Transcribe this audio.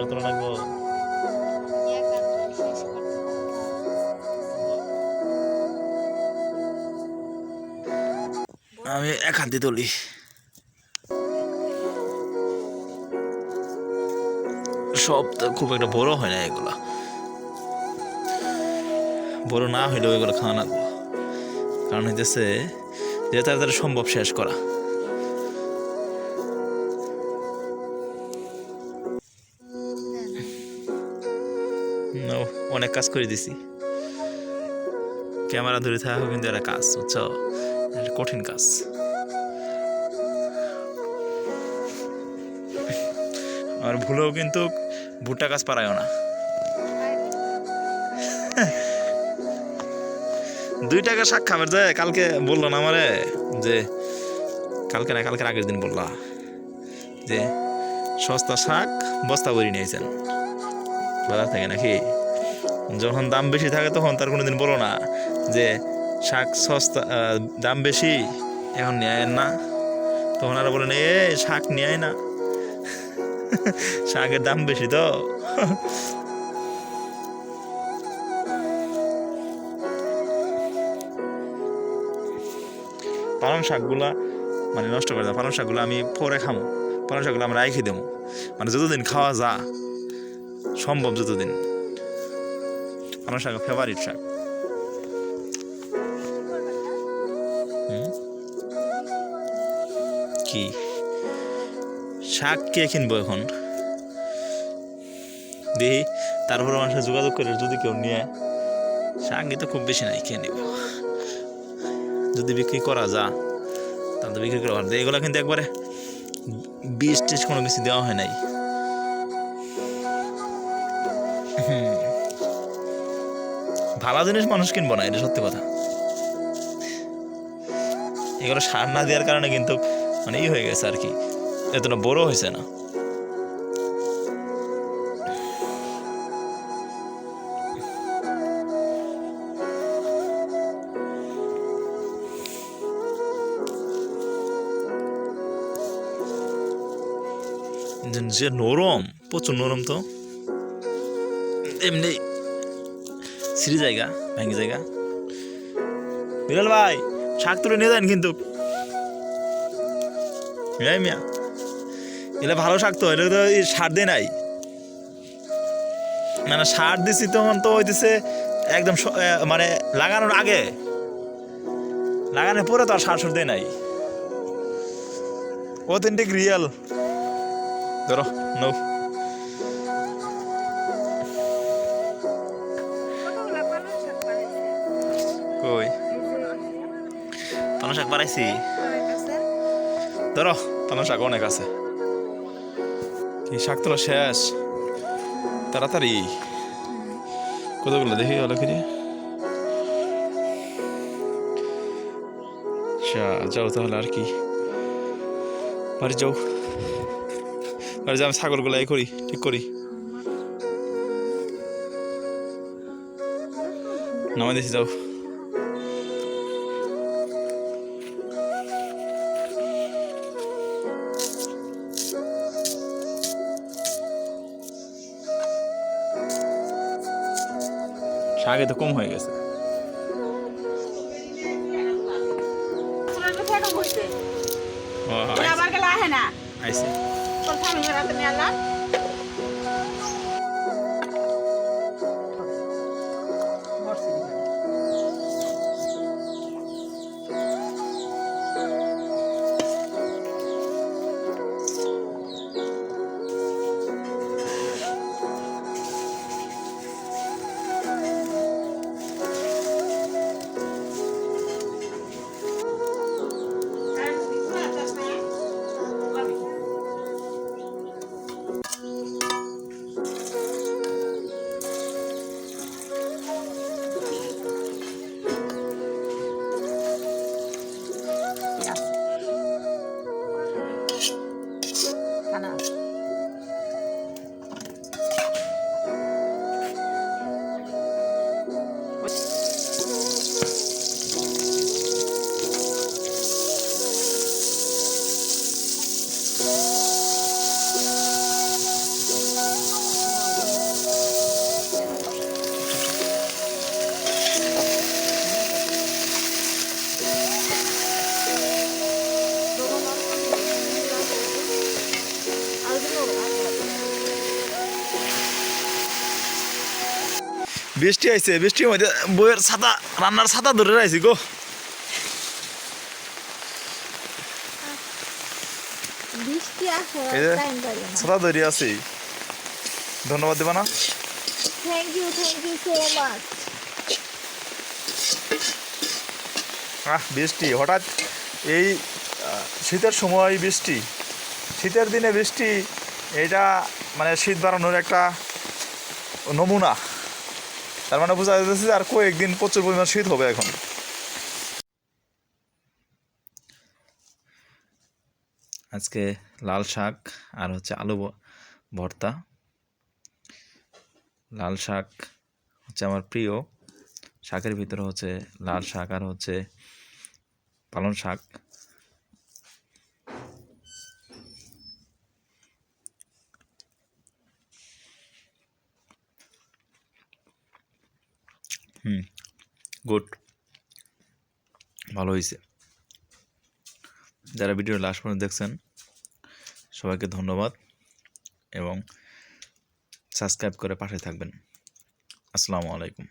আমি এক হাতে তুলি। সব খুব একটা বড় হয় না এগুলা। বড় না হইলেও এগুলো খাওয়া লাগবো। কারণ হইতেছে যে তাড়াতাড়ি সম্ভব শেষ করা। অনেক কাজ করে দিছি। ক্যামেরা ধরে থাকা, কিন্তু একটা কাজ, বুঝছ? কঠিন কাজ। আর ভুলেও কিন্তু ভুট্টা কাজ পারায় না। দুই টাকা শাক খাবার যায় কালকে বলল না আমারে যে, কালকে না, কালকের আগের দিন বললা যে, সস্তা শাক, বস্তা ভরি নিয়েছেন বাজার থেকে নাকি? যখন দাম বেশি থাকে তখন তার কোনোদিন বলো না যে শাক সস্তা দাম বেশি, এখন নিয়ে না। তখন আর বলেন এ, শাক নিয়ে না। শাকের দাম বেশি তো। পালং শাকগুলা মানে নষ্ট করে দেয় পালং শাকগুলো আমি পরে খামো। পালং শাকগুলো আমরা রাইখে দেবো। মানে যতদিন খাওয়া যা, সম্ভব যতদিন। পালং শাক ফেভারিট শাক কি শাক কে কিনবো এখন? দেখি তারপরে মানুষের যোগাযোগ করে যদি কেউ নিয়ে শাক তো খুব বেশি নাই খেয়ে নিব। যদি বিক্রি করা যা তাহলে তো বিক্রি করা এগুলো কিন্তু একবারে বিষ টিস কোনো কিছু দেওয়া হয় নাই। ভালো জিনিস মানুষ কিনবো না, এটা সত্যি কথা। এগুলো সার না দেওয়ার কারণে কিন্তু মানে ই হয়ে গেছে আর কি, এতটা বড় হয়েছে না। যে- যে নরম, প্রচুর নরম তো। এমনি সিঁড়ি জায়গা ভেঙে জায়গা। বিলাল ভাই, শাক তুলে নিয়ে যান কিন্তু। মিয়া এগুলো ভালো শাক তো এটা তো সার দিয়ে নাই। মানে সার দিছি তখন তো হইতেছে একদম মানে লাগানোর আগে। লাগানোর পরে তো আর সার সুর দিয়ে নাই। অথেন্টিক রিয়েল ধরো নৌ পালং শাক কাছে ধরো পালং শাক অনেক আছে। এই শাক তোলা শেষ। তাড়াতাড়ি। কতগুলো দেখি হলো কি আচ্ছা যাও তাহলে আর কি। বাড়ি যাও। বাড়ি যাও, আমি ছাগলগুলো এই করি, ঠিক করি। নামা দিছি, যাও। শাকে তো কম হয়ে গেছে। আবার গেলে আহে না। আইসে। তোর স্বামী রাতে নিয়ে বৃষ্টি আইছে বৃষ্টির মধ্যে বইয়ের ছাতা রান্নার ছাতা ধরে রাখছি গো। ছাতা ধরে আছি। ধন্যবাদ দেবা না? Thank you thank you so much ah বৃষ্টি হঠাৎ এই শীতের সময় বৃষ্টি শীতের দিনে বৃষ্টি এটা মানে শীত বাড়ানোর একটা নমুনা। তার মানে বোঝা যাচ্ছে যে আর কয়েকদিন প্রচুর পরিমাণ শীত হবে এখন। আজকে লাল শাক আর হচ্ছে আলু ভর্তা। লাল শাক হচ্ছে আমার প্রিয়। শাকের ভিতরে হচ্ছে লাল শাক আর হচ্ছে পালং শাক। গুড। ভালো হয়েছে যারা ভিডিও লাস্ট পর্যন্ত দেখছেন, সবাইকে ধন্যবাদ এবং সাবস্ক্রাইব করে পাশে থাকবেন। আসসালামু আলাইকুম।